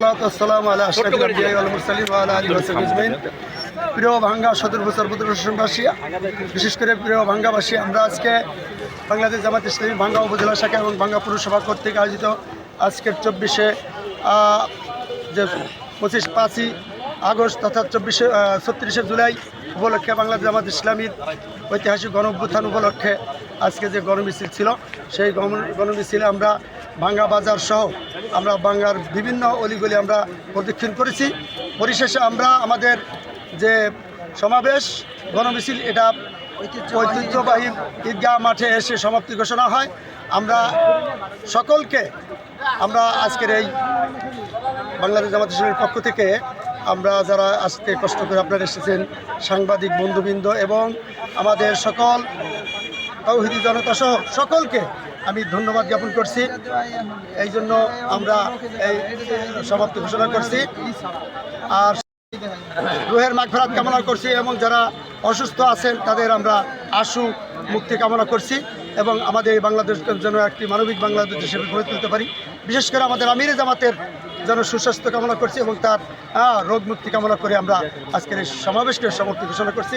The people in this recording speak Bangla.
والصلاة والسلام على أشرف الأنبياء والمرسلين وعلى آله وصحبه أجمعين প্রিয় ভাঙ্গা সদর প্রদর্শনবাসী বিশেষ করে প্রিয় ভাঙ্গাবাসী, আমরা আজকে বাংলাদেশ জামাত ইসলামী ভাঙ্গা উপজেলা শাখা এবং ভাঙ্গা পুরসভা কর্তৃক আয়োজিত আজকের চব্বিশে যে পঁচিশ পাঁচই আগস্ট তথা চব্বিশে ছত্রিশে জুলাই উপলক্ষে বাংলাদেশ জামাত ইসলামীর ঐতিহাসিক গণ অভ্যুত্থান উপলক্ষে আজকে যে গণমিছিল ছিল, সেই গণ- গণমিছিলে আমরা ভাঙ্গা বাজার সহ আমরা বাংলার বিভিন্ন অলিগলি আমরা প্রদক্ষিণ করেছি। পরিশেষে আমরা আমাদের যে সমাবেশ, গণমিছিল, এটা ঐতিহ্যবাহী ঈদগাহ মাঠে এসে সমাপ্তি ঘোষণা হয়। আমরা সকলকে, আমরা আজকের এই বাংলাদেশ জামাত ইসলামের পক্ষ থেকে, আমরা যারা আজকে কষ্ট করে আপনারা এসেছেন, সাংবাদিক, বন্ধুবৃন্দ এবং আমাদের সকল তৌহিদি জনতা সহ সকলকে আমি ধন্যবাদ জ্ঞাপন করছি। এই জন্য আমরা এই সমাপ্তি ঘোষণা করছি। আর রুহের মাগফেরাত কামনা করছি এবং যারা অসুস্থ আছেন, তাদের আমরা আশু মুক্তি কামনা করছি এবং আমাদের এই বাংলাদেশ যেন একটি মানবিক বাংলাদেশ হিসেবে গড়ে তুলতে পারি। বিশেষ করে আমাদের আমির জামাতের যেন সুস্বাস্থ্য কামনা করছি এবং তার রোগ মুক্তি কামনা করে আমরা আজকের এই সমাবেশকে সমর্থন ঘোষণা করছি।